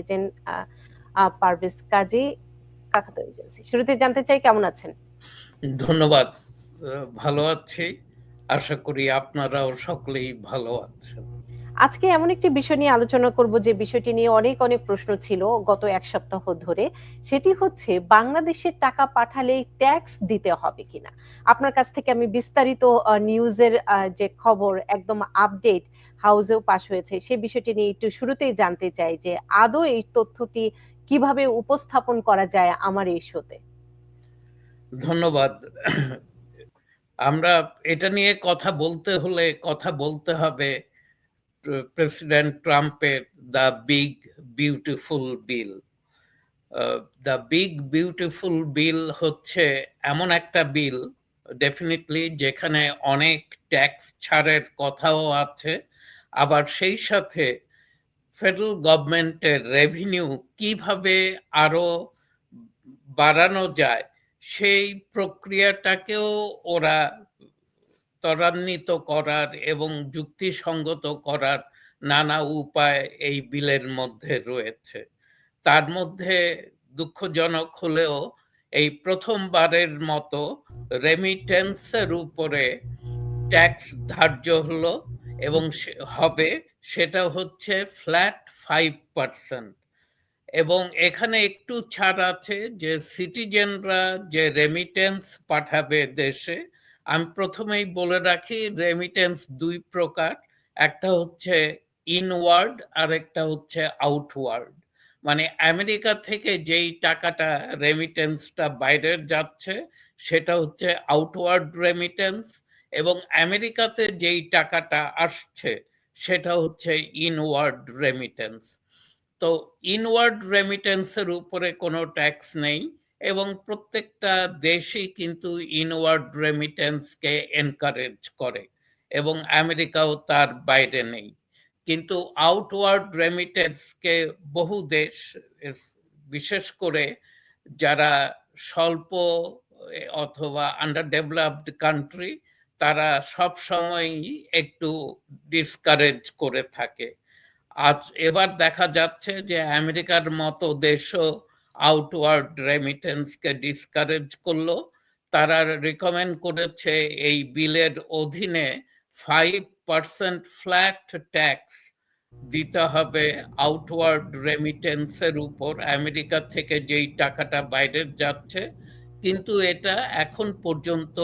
Agent Parvez Kazi কাকাতো agency. শুরুতে জানতে চাই কেমন আছেন? ধন্যবাদ। ভালো আছি। আশা করি আপনারাও সকলেই ভালো আছেন। আজকে এমন একটি বিষয় নিয়ে আলোচনা করব যে বিষয়টি নিয়ে অনেক অনেক প্রশ্ন ছিল গত এক সপ্তাহ ধরে। সেটি হচ্ছে বাংলাদেশের টাকা পাঠালে ট্যাক্স দিতে হবে কিনা? আপনার কাছ থেকে আমি বিস্তারিত নিউজের যে খবর একদম আপডেট হাউসেও পাশ হয়েছে। সে বিষয়টি নিয়ে একটু শুরুতেই জানতে চাই যে আদৌ এই তথ্যটি কীভাবে উপস্থাপন করা যায় আমার এই শোতে? ধন্যবাদ। আমরা এটা নিয়ে কথা বলতে হলে কথা বলতে হবে প্রেসিডেন্ট ট্রাম্পের the big beautiful bill. The big beautiful bill হচ্ছে এমন একটা বিল, ডেফিনেটলি যেখানে অনেক ট্যাক্স ছাড়ের কথাও আছে। আবার সেই সাথে ফেডারেল গভর্নমেন্টের রেভিনিউ কীভাবে আরও বাড়ানো যায়, সেই প্রক্রিয়াটাকেও ওরা ত্বরান্বিত করার এবং যুক্তিসঙ্গত করার নানা উপায় এই বিলের মধ্যে রয়েছে। তার মধ্যে দুঃখজনক হলেও এই প্রথমবারের মতো রেমিটেন্সের উপরে ট্যাক্স ধার্য হলো। এবং হবে সেটা হচ্ছে ফ্ল্যাট ফাইভ পার্সেন্ট। এবং এখানে একটু ছাড় আছে যে সিটিজেনরা যে রেমিটেন্স পাঠাবে দেশে, আমি প্রথমেই বলে রাখি রেমিটেন্স দুই প্রকার, একটা হচ্ছে ইনওয়ার্ড আর একটা হচ্ছে আউটওয়ার্ড মানে আমেরিকা থেকে যেই টাকাটা রেমিটেন্সটা বাইরে যাচ্ছে, সেটা হচ্ছে আউটওয়ার্ড রেমিটেন্স এবং আমেরিকাতে যেই টাকাটা আসছে, সেটা হচ্ছে ইনওয়ার্ড রেমিটেন্স তো ইনওয়ার্ড রেমিটেন্সের উপরে কোনো ট্যাক্স নেই এবং প্রত্যেকটা দেশই কিন্তু ইনওয়ার্ড রেমিটেন্সকে এনকারেজ করে এবং আমেরিকাও তার বাইরে নেই। কিন্তু আউটওয়ার্ড রেমিটেন্সকে বহু দেশ, বিশেষ করে যারা স্বল্প অথবা আন্ডার ডেভেলপড কান্ট্রি তারা সব সময়ই একটু ডিসকারেজ করে থাকে। আজ এবার দেখা যাচ্ছে যে আমেরিকার মতো দেশও আউটওয়ার্ড রেমিটেন্সকে ডিসকারেজ করল। তারা রিকমেন্ড করেছে এই বিলের অধীনে ফাইভ পার্সেন্ট ফ্ল্যাট ট্যাক্স দিতে হবে আউটওয়ার্ড রেমিটেন্সের উপর। আমেরিকা থেকে যেই টাকাটা বাইরে যাচ্ছে, কিন্তু এটা এখন পর্যন্ত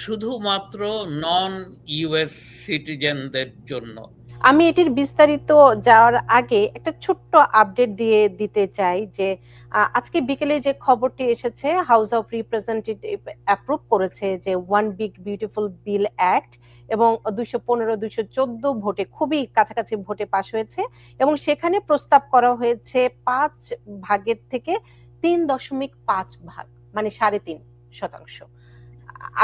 শুধুমাত্র নন ইউএস সিটিজেনদের জন্য। আমি এটির বিস্তারিত যাওয়ার আগে একটা ছোট্ট আপডেট দিয়ে দিতে চাই যে আজকে বিকেলে যে খবরটি এসেছে হাউস অফ রিপ্রেজেন্টেটিভ অ্যাপ্রুভ করেছে যে one big beautiful bill act এবং দুইশো পনেরো, দুইশো চোদ্দ ভোটে খুবই কাছাকাছি ভোটে পাশ হয়েছে এবং সেখানে প্রস্তাব করা হয়েছে পাঁচ ভাগের থেকে তিন দশমিক পাঁচ ভাগ মানে সাড়ে তিন শতাংশ।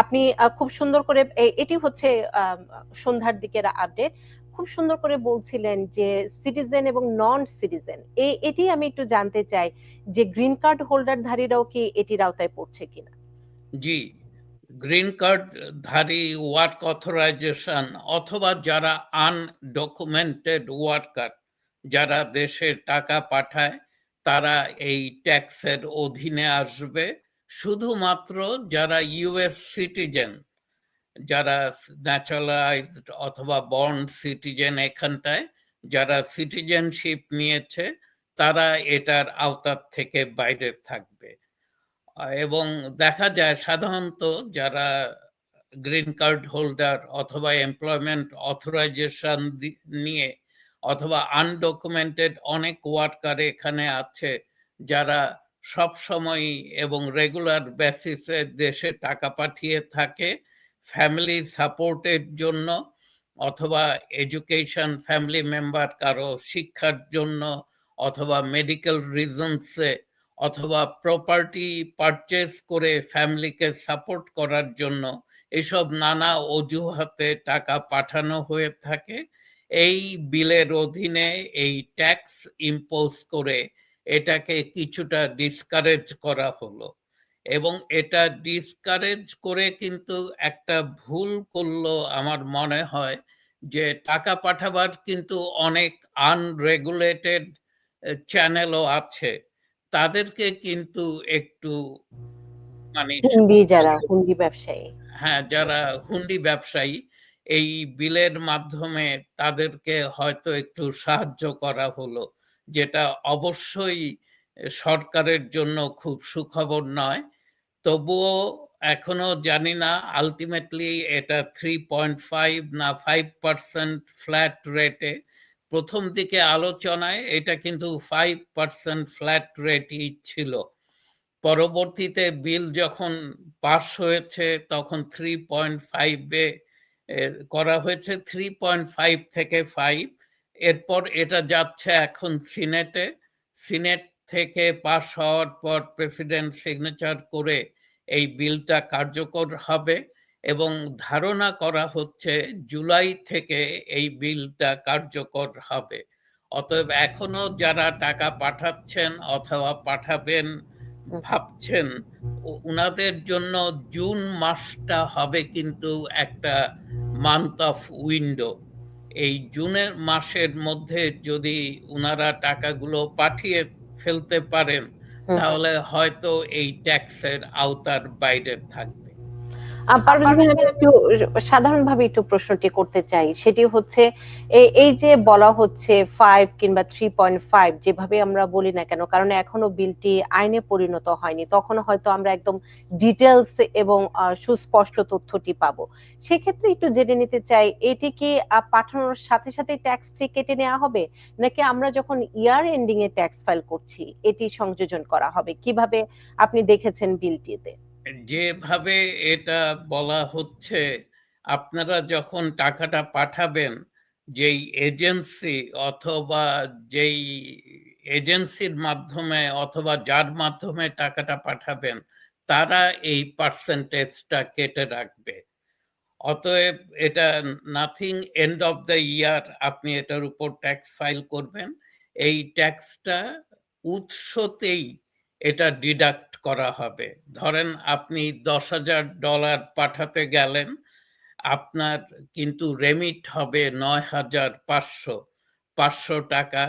আপনি খুব সুন্দর করে এটি হচ্ছে সন্ধ্যার দিকের আপডেট খুব সুন্দর করে বলছিলেন যে সিটিজেন এবং নন সিটিজেন এই এটি আমি একটু জানতে চাই যে গ্রিন কার্ড হোল্ডার ধারীরাও কি এটির আওতায় পড়ছে কিনা? জি গ্রিন কার্ড ধারী ওয়ার্ক অথরাইজেশন অথবা যারা আনডকুমেন্টেড ওয়ার্কার যারা দেশে টাকা পাঠায়, তারা এই ট্যাক্সের অধীনে আসবে। শুধুমাত্র যারা ইউএস সিটিজেন যারা ন্যাচারালাইজড অথবা বন্ড সিটিজেন এখানটায়, যারা সিটিজেনশিপ নিয়েছে, তারা এটার আওতার থেকে বাইরে থাকবে। এবং দেখা যায় সাধারণত যারা গ্রিন কার্ড হোল্ডার অথবা এমপ্লয়মেন্ট অথরাইজেশন নিয়ে অথবা আনডকুমেন্টেড অনেক ওয়ার্কার এখানে আছে, যারা সব সময় এবং রেগুলার বেসিসে দেশে টাকা পাঠিয়ে থাকে ফ্যামিলি সাপোর্টের জন্য অথবা এডুকেশন ফ্যামিলি মেম্বার কারও শিক্ষার জন্য অথবা মেডিকেল রিজনসে অথবা প্রপার্টি পারচেস করে ফ্যামিলিকে সাপোর্ট করার জন্য এসব নানা অজুহাতে টাকা পাঠানো হয়ে থাকে। এই বিলের অধীনে এই ট্যাক্স ইম্পোজ করে এটাকে কিছুটা ডিসকারেজ করা হলো এবং এটা ডিসকারেজ করে কিন্তু একটা ভুল করল আমার মনে হয় যে টাকা পাঠাবার কিন্তু অনেক আনরেগুলেটেড চ্যানেলও আছে। তাদেরকে কিন্তু একটু মানে হুন্ডি যারা, হুন্ডি ব্যবসায়ী। হ্যাঁ, যারা হুন্ডি ব্যবসায়ী এই বিলের মাধ্যমে তাদেরকে হয়তো একটু সাহায্য করা হলো। যেটা অবশ্যই সরকারের জন্য খুব সুখবর নয়। তবুও এখনও জানি না আলটিমেটলি এটা 3.5 না 5% ফ্ল্যাট রেটে। প্রথম দিকে আলোচনায় এটা কিন্তু 5% ফ্ল্যাট রেটই ছিল। পরবর্তীতে বিল যখন পাস হয়েছে, তখন 3.5 এ এ করা হয়েছে 3.5 থেকে 5 এরপর এটা যাচ্ছে এখন সিনেটে। সিনেট থেকে পাস হওয়ার পর প্রেসিডেন্ট সিগনেচার করে এই বিলটা কার্যকর হবে এবং ধারণা করা হচ্ছে জুলাই থেকে এই বিলটা কার্যকর হবে। অতএব এখনও যারা টাকা পাঠাচ্ছেন অথবা পাঠাবেন, ভাবছেন উনাদের জন্য জুন মাসটা হবে কিন্তু একটা মান্থ অফ উইন্ডো। এই জুনের মাসের মধ্যে যদি উনারা টাকাগুলো পাঠিয়ে ফেলতে পারেন, তাহলে হয়তো এই ট্যাক্সের আওতার বাইরে থাকবে। পারভেজ ভাই আমি একটু সাধারণভাবে একটু প্রশ্নটি করতে চাই। সেটি হচ্ছে এই যে বলা হচ্ছে 5 কিংবা 3.5 যেভাবে আমরা বলি না কেন কারণ এখনও বিলটি আইনে পরিণত হয়নি। তখন হয়তো আমরা একদম ডিটেইলস এবং সুস্পষ্ট তথ্যটি পাবো। সেক্ষেত্রে একটু জেনে নিতে চাই এটি কি পাঠানোর সাথে, সাথে ট্যাক্সটি কেটে নেওয়া হবে? নাকি আমরা যখন ইয়ার এন্ডিং এ ট্যাক্স ফাইল করছি এটি সংযোজন করা হবে? কীভাবে আপনি দেখেছেন বিলটিতে? যেভাবে এটা বলা হচ্ছে, আপনারা যখন টাকাটা পাঠাবেন, যেই এজেন্সি অথবা যেই এজেন্সির মাধ্যমে অথবা যার মাধ্যমে টাকাটা পাঠাবেন, তারা এই পার্সেন্টেজটা কেটে রাখবে। অতএব এটা nothing end of the year আপনি এটার উপর ট্যাক্স ফাইল করবেন। এই ট্যাক্সটা উৎসতেই এটা ডিডাক্ট করা হবে। ধরেন আপনি $১০,০০০ পাঠাতে গেলেন, আপনার কিন্তু রেমিট হবে ৳৯,৫০০ ৳৫০০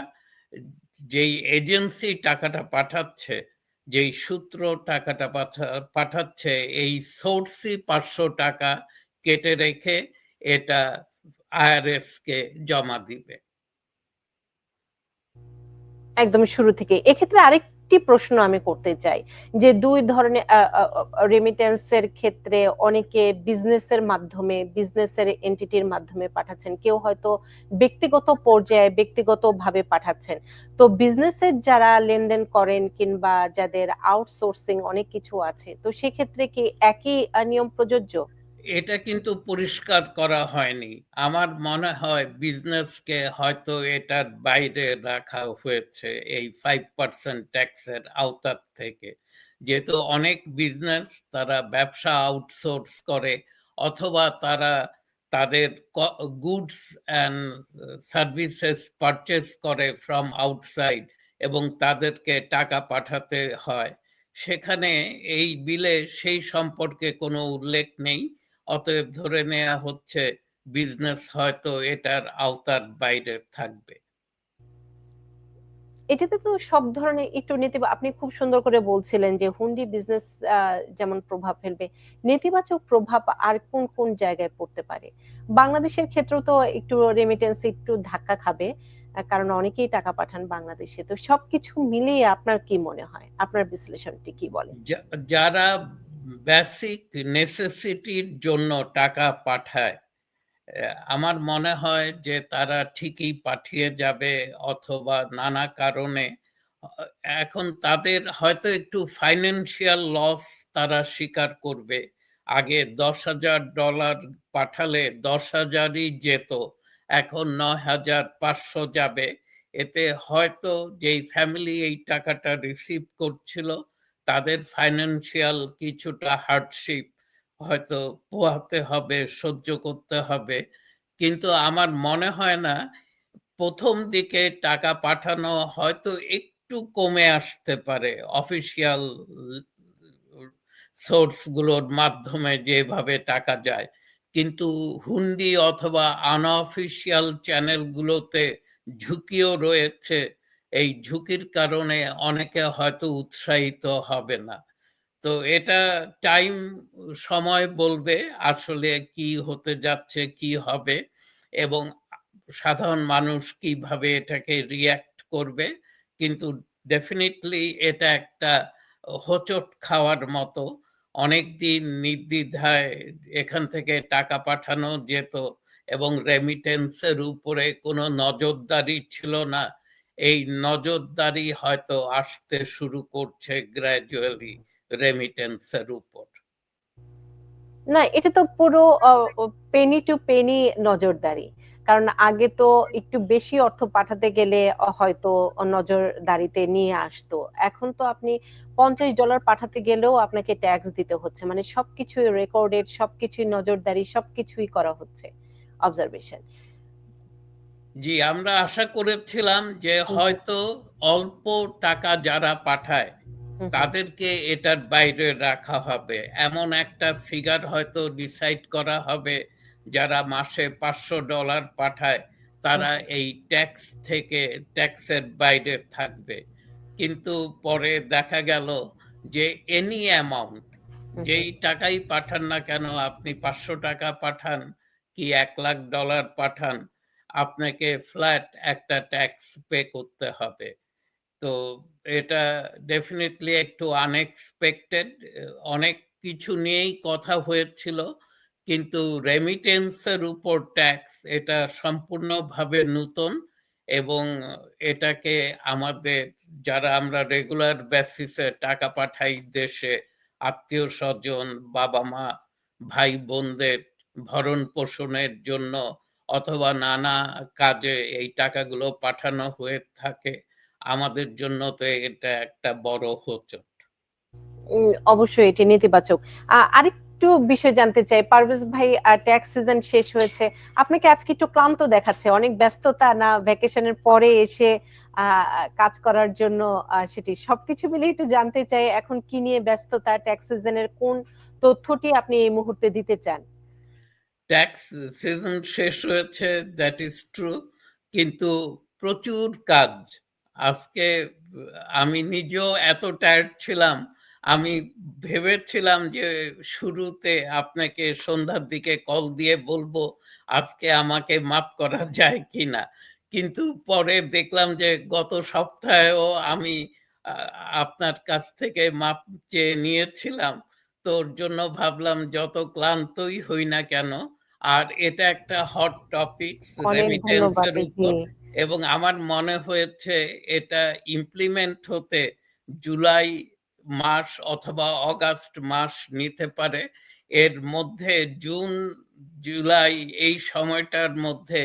যেই এজেন্সি টাকাটা পাঠাচ্ছে, যেই সূত্র টাকাটা পাঠাচ্ছে এই সোর্সই ৳৫০০ কেটে রেখে এটা আইআরএস কে জমা দিবে। একদম শুরু থেকে। এক্ষেত্রে আরেকটি প্রশ্ন আমি করতে চাই। যে দুই ধরনের আ আ আ রেমিটেন্স এর ক্ষেত্রে অনেকে বিজনেসের মাধ্যমে, বিজনেসের এন্টিটির মাধ্যমে পাঠাচ্ছেন। কেউ হয়তো ব্যক্তিগত পর্যায়ে ব্যক্তিগতভাবে পাঠাচ্ছেন। তো বিজনেসের যারা লেনদেন করেন কিংবা যাদের আউটসোর্সিং অনেক কিছু আছে। তো সেক্ষেত্রে কি একই নিয়ম প্রযোজ্য? এটা কিন্তু পরিষ্কার করা হয়নি। আমার মনে হয় বিজনেসকে হয়তো এটার বাইরে রাখা হয়েছে এই ফাইভ পার্সেন্ট ট্যাক্সের আওতার থেকে। যেহেতু অনেক বিজনেস তারা ব্যবসা আউটসোর্স করে অথবা তারা তাদের গুডস অ্যান্ড সার্ভিসেস পারচেস করে ফ্রম আউটসাইড এবং তাদেরকে টাকা পাঠাতে হয়। সেখানে এই বিলে সেই সম্পর্কে কোনো উল্লেখ নেই। অতএব ধরে নেয়া হচ্ছে বিজনেস হয়তো এটার আওতার বাইরে থাকবে। এটাতে তো সব ধরনের একটু নেতিবা আপনি খুব সুন্দর করে বলছিলেন যে হুন্ডি বিজনেস যেমন প্রভাব ফেলবে। নেতিবাচক প্রভাব আর কোন, কোন জায়গায় পড়তে পারে? বাংলাদেশের ক্ষেত্রেও তো একটু রেমিটেন্স একটু ধাক্কা খাবে। কারণ অনেকেই টাকা পাঠান বাংলাদেশে। তো সবকিছু মিলিয়ে আপনার কি মনে হয়? আপনার বিশ্লেষণটি কি বলে? যারা বেসিক নেসেসিটির জন্য টাকা পাঠায়, আমার মনে হয় যে তারা ঠিকই পাঠিয়ে যাবে অথবা নানা কারণে এখন তাদের হয়তো একটু ফাইন্যান্সিয়াল লস তারা স্বীকার করবে। আগে $১০,০০০ পাঠালে ১০,০০০ই যেত। এখন ৯,৫০০ যাবে। এতে হয়তো যেই ফ্যামিলি এই টাকাটা রিসিভ করছিল, তাদের ফাইন্যান্সিয়াল কিছুটা হার্ডশিপ হয়তো পোহাতে হবে, সহ্য করতে হবে। কিন্তু আমার মনে হয় না প্রথম দিকে টাকা পাঠানো হয়তো একটু কমে আসতে পারে। অফিসিয়াল সোর্সগুলোর মাধ্যমে যেভাবে টাকা যায়। কিন্তু হুন্ডি অথবা আনঅফিসিয়াল চ্যানেলগুলোতে ঝুঁকিও রয়েছে এই ঝুঁকির কারণে অনেকে হয়তো উৎসাহিত হবে না। তো এটা টাইম সময় বলবে আসলে কি হতে যাচ্ছে, কি হবে এবং সাধারণ মানুষ কীভাবে এটাকে রিঅ্যাক্ট করবে। কিন্তু ডেফিনিটলি এটা একটা হোচট খাওয়ার মতো। অনেকদিন নির্দ্বিধায় এখান থেকে টাকা পাঠানো যেত এবং রেমিটেন্সের উপরে কোনো নজরদারি ছিল না। এই নজরদারি হয়তো আসতে শুরু করছে গ্র্যাজুয়ালি রেমিটেন্স এর উপর। না, এটা তো পুরো পেনি টু পেনি নজরদারি। কারণ আগে তো একটু বেশি অর্থ পাঠাতে গেলে হয়তো নজরদারিতে নিয়ে আসতো। এখন তো আপনি $৫০ পাঠাতে গেলেও আপনাকে ট্যাক্স দিতে হচ্ছে। মানে সবকিছুই রেকর্ডেড, সবকিছুই নজরদারি, সবকিছুই করা হচ্ছে। অবজারভেশন। জি, আমরা আশা করেছিলাম যে। হয়তো অল্প টাকা যারা পাঠায়। তাদেরকে এটার বাইরে রাখা হবে। এমন একটা ফিগার হয়তো ডিসাইড করা হবে যারা মাসে $৫০০ পাঠায় তারা এই ট্যাক্স থেকে ট্যাক্সের বাইরে থাকবে। কিন্তু পরে দেখা গেল যে এনি অ্যামাউন্ট যেই টাকাই পাঠান না কেন আপনি $৫০০ পাঠান কি এক লাখ ডলার পাঠান, আপনাকে ফ্ল্যাট একটা ট্যাক্স পে করতে হবে। তো এটা ডেফিনেটলি একটু আনএক্সপেক্টেড। অনেক কিছু নিয়েই কথা হয়েছিল। কিন্তু রেমিটেন্সের উপর ট্যাক্স এটা সম্পূর্ণভাবে নূতন এবং এটাকে আমাদের যারা আমরা রেগুলার বেসিস টাকা পাঠাই দেশে আত্মীয় স্বজন বাবা-মা, ভাই-বোনদের ভরণ-পোষণের জন্য অথবা নানা কাজে এই টাকাগুলো পাঠানো হয়ে থাকে। আমাদের জন্য তো এটা একটা বড় হোঁচট। অবশ্যই এটি নেতিবাচক। আরেকটু বিষয় জানতে চাই। পারভেজ ভাই ট্যাক্স সিজন শেষ হয়েছে। আপনাকে আজকে একটু ক্লান্ত দেখাচ্ছে। অনেক ব্যস্ততা না, ভ্যাকেশনের পরে এসে কাজ করার জন্য সেটি সবকিছু মিলিয়ে একটু জানতে চাই, এখন কি নিয়ে ব্যস্ততা? ট্যাক্স সিজনের কোন তথ্যটি আপনি এই মুহূর্তে দিতে চান? ট্যাক্স সিজন শেষ হয়েছে দ্যাট ইজ ট্রু। কিন্তু প্রচুর কাজ। আজকে আমি নিজেও এত টায়ার্ড ছিলাম। আমি ভেবেছিলাম যে শুরুতে আপনাকে সন্ধ্যার দিকে কল দিয়ে বলব আজকে আমাকে মাফ করা যায় কিনা। কিন্তু পরে দেখলাম যে গত সপ্তাহেও আমি আপনার কাছ থেকে মাফ চেয়ে নিয়েছিলাম। তোর জন্য ভাবলাম যত ক্লান্তই হই না কেন, আর এটা একটা হট টপিক। উপর এবং আমার মনে হয়েছে এটা ইমপ্লিমেন্ট হতে জুলাই মাস অথবা অগাস্ট মাস নিতে পারে। এর মধ্যে জুন, জুলাই এই সময়টার মধ্যে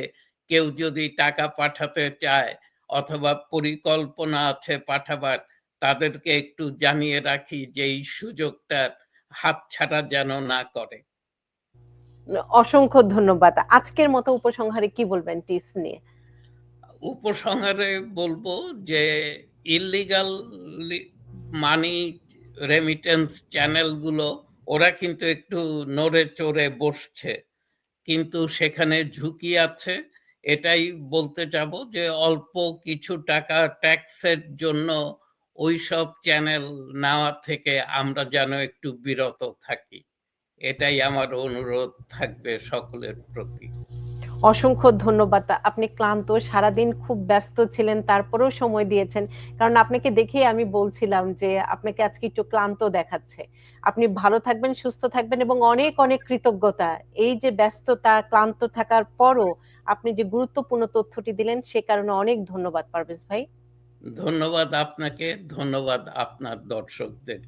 কেউ যদি টাকা পাঠাতে চায় অথবা পরিকল্পনা আছে পাঠাবার, তাদেরকে একটু জানিয়ে রাখি যে এই সুযোগটা হাতছাড়া যেন না করে। অসংখ্য ধন্যবাদ। আজকের মতো উপসংহারে কি বলবেন টিপস নিয়ে? উপসংহারে বলব যে ইল্লিগাল লি মানি রেমিটেন্স চ্যানেলগুলো ওরা কিন্তু একটু নড়ে চড়ে বসছে। কিন্তু সেখানে ঝুঁকি আছে। এটাই বলতে চাবো যে অল্প কিছু টাকা ট্যাক্সের জন্য ওইসব চ্যানেল নেওয়া থেকে আমরা যেন একটু বিরত থাকি। এটাই আমার অনুরোধ থাকবে সকলের প্রতি। অসংখ্য ধন্যবাদ। আপনি ক্লান্ত, সারাদিন খুব ব্যস্ত ছিলেন তারপরেও সময় দিয়েছেন। কারণ আপনাকে দেখেই আমি বলছিলাম যে আপনাকে আজকে একটু ক্লান্ত দেখাচ্ছে। আপনি ভালো থাকবেন, সুস্থ থাকবেন এবং অনেক, অনেক কৃতজ্ঞতা। এই যে ব্যস্ততা, ক্লান্ত থাকার পরও আপনি যে গুরুত্বপূর্ণ তথ্যটি দিলেন সে কারণে অনেক ধন্যবাদ পারভেজ ভাই। ধন্যবাদ আপনাকে, ধন্যবাদ আপনার দর্শকদের।